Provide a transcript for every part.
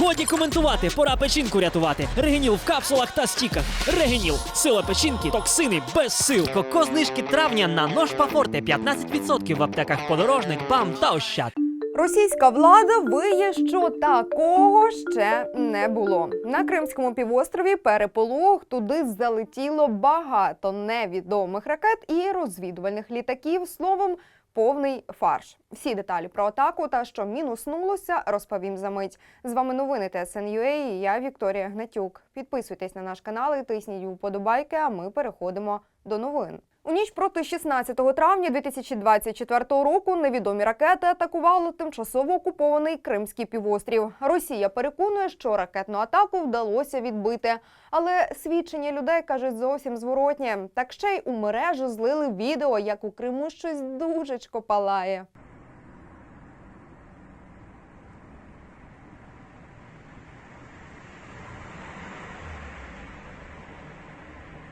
Годі коментувати, пора печінку рятувати. Регеніл в капсулах та стіках. Регеніл. Сила печінки, токсини без сил. Коко знижки травня на нож Пафорте 15% в аптеках подорожник, БАМ та Ощад. Російська влада виє, що такого ще не було. На Кримському півострові переполох туди залетіло багато невідомих ракет і розвідувальних літаків. Словом, повний фарш. Всі деталі про атаку та що мінуснулося, розповім за мить. З вами новини ТСНЮА я Вікторія Гнатюк. Підписуйтесь на наш канал і тисніть вподобайки. А ми переходимо до новин. У ніч проти 16 травня 2024 року невідомі ракети атакували тимчасово окупований Кримський півострів. Росія переконує, що ракетну атаку вдалося відбити, але свідчення людей кажуть зовсім зворотнє. Так ще й у мережу злили відео, як у Криму щось дужечко палає.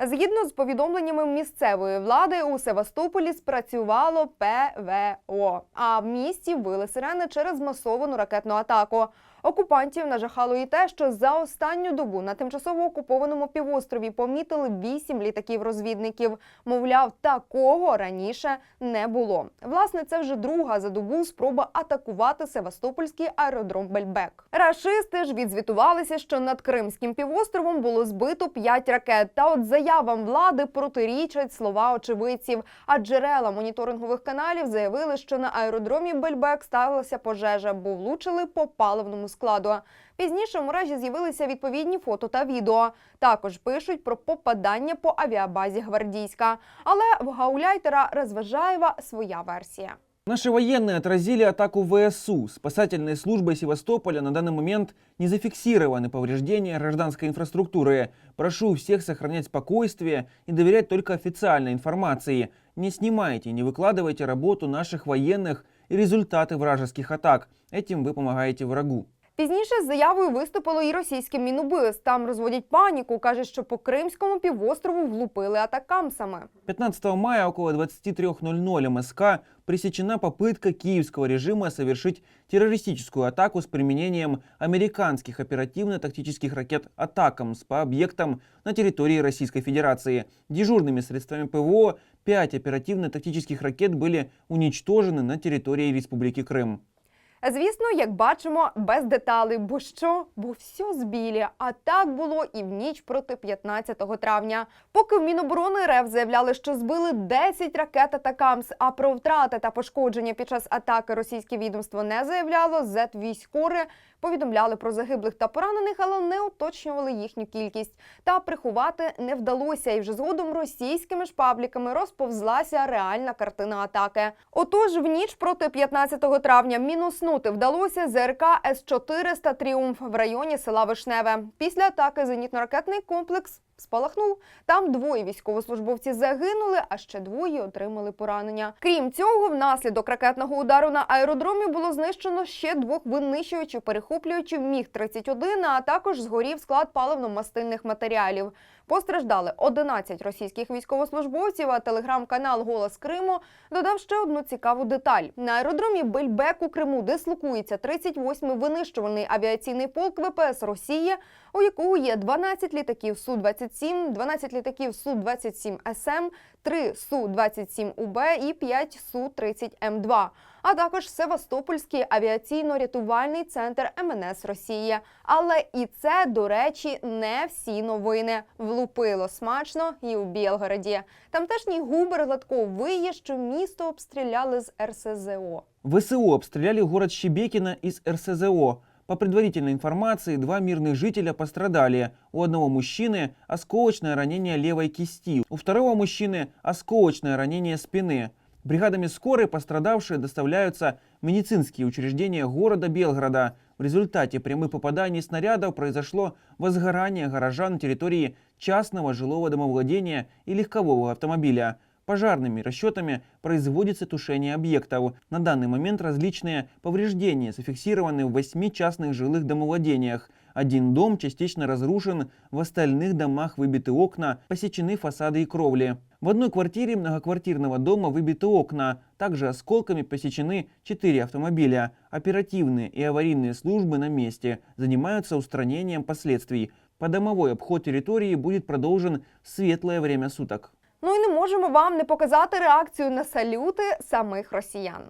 Згідно з повідомленнями місцевої влади, у Севастополі спрацювало ПВО, а в місті вили сирени через масовану ракетну атаку. Окупантів нажахало і те, що за останню добу на тимчасово окупованому півострові помітили вісім літаків-розвідників. Мовляв, такого раніше не було. Власне, це вже друга за добу спроба атакувати Севастопольський аеродром Бельбек. Рашисти ж відзвітувалися, що над Кримським півостровом було збито п'ять ракет. Та от заявам влади протирічать слова очевидців. А джерела моніторингових каналів заявили, що на аеродромі Бельбек сталася пожежа, бо влучили по паливному складу. Пізніше в мережі з'явилися відповідні фото та відео. Також пишуть про попадання по авіабазі Гвардійська. Але в гауляйтера Розважаєва своя версія. Наши военные отразили атаку ВСУ. Спасательной службой Севастополя на данный момент не зафиксированы повреждения гражданской инфраструктуры. Прошу всех сохранять спокойствие и доверять только официальной информации. Не снимайте, не выкладывайте работу наших военных и результаты вражеских атак. Этим вы помогаете врагу. Пізніше з заявою виступило і російське мінубис. Там розводять паніку. каже, що по Кримському півострову влупили атакамсами. 15 мая около 23.00 МСК пресечена попытка киевского режима совершить террористическую атаку с применением американских оперативно-тактических ракет «Атакамс» по объектам на территории Российской Федерации. Дежурными средствами ПВО пять оперативно-тактических ракет были уничтожены на территории Республики Крым. Звісно, як бачимо, без деталей. Бо що? Бо все збілі. А так було і в ніч проти 15 травня. Поки в Міноборони РФ заявляли, що збили 10 ракет Атакамс, а про втрати та пошкодження під час атаки російське відомство не заявляло. зет військори повідомляли про загиблих та поранених, але не уточнювали їхню кількість. Та приховати не вдалося. І вже згодом російськими ж пабліками розповзлася реальна картина атаки. Отож, в ніч проти 15 травня мінуснути вдалося ЗРК С-400 Тріумф в районі села Вишневе. Після атаки зенітно-ракетний комплекс спалахнув. Там двоє військовослужбовців загинули, а ще двоє отримали поранення. Крім цього, внаслідок ракетного удару на аеродромі було знищено ще двох винищувачів перехоплювачів міг 31 а також згорів склад паливно-мастильних матеріалів. Постраждали 11 російських військовослужбовців. А телеграм-канал Голос Криму додав ще одну цікаву деталь: на аеродромі Бельбек у Криму дислокується 38-й винищувальний авіаційний полк ВПС Росії, у якого є 12 літаків су 27 12 літаків су 27 СМ, 3 су 27 УБ і 5 су 30 М2 а також Севастопольський авіаційно-рятувальний центр МНС Росії. Але і це, до речі, не всі новини. Влупило смачно і у Білгороді. Тамтешній губер Гладков виє, що місто обстріляли з РСЗО. ВСУ обстреляли город Щебекино из РСЗО. По предварительной информации, два мирных жителя пострадали. У одного мужчины осколочное ранение левой кисти, у второго мужчины осколочное ранение спины. Бригадами скорой пострадавшие доставляются в медицинские учреждения города Белгорода. В результате прямых попаданий снарядов произошло возгорание гаража на территории частного жилого домовладения и легкового автомобиля. Пожарными расчетами производится тушение объектов. На данный момент различные повреждения зафиксированы в восьми частных жилых домовладениях. Один дом частично разрушен, в остальных домах выбиты окна, посечены фасады и кровли. В одной квартире многоквартирного дома выбиты окна, также осколками посечены четыре автомобиля. Оперативные и аварийные службы на месте занимаются устранением последствий. Подомовой обход территории будет продолжен в светлое время суток. Ну і не можемо вам не показати реакцію на салюти самих росіян.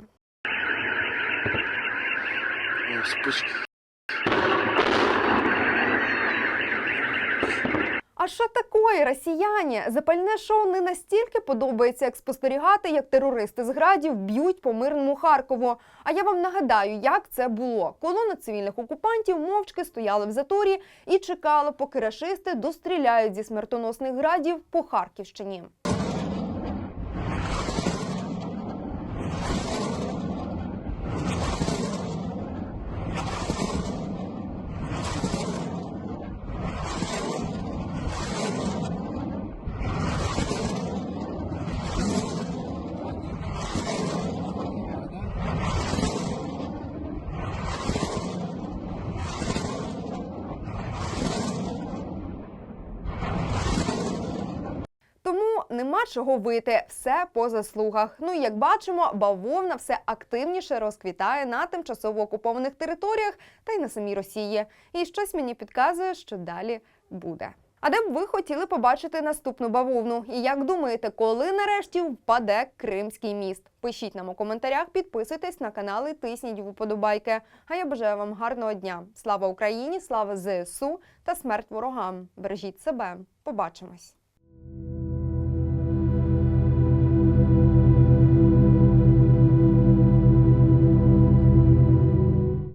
Що такое, росіяні? Запальне шоу не настільки подобається, як спостерігати, як терористи з градів б'ють по мирному Харкову. А я вам нагадаю, як це було. Колона цивільних окупантів мовчки стояли в заторі і чекали, поки рашисти достріляють зі смертоносних градів по Харківщині. Нема чого вити, все по заслугах. Ну і як бачимо, бавовна все активніше розквітає на тимчасово окупованих територіях та й на самій Росії. І щось мені підказує, що далі буде. А де б ви хотіли побачити наступну бавовну? І як думаєте, коли нарешті впаде Кримський міст? Пишіть нам у коментарях, підписуйтесь на канал і тисніть вподобайки. А я бажаю вам гарного дня. Слава Україні, слава ЗСУ та смерть ворогам. Бережіть себе. Побачимось.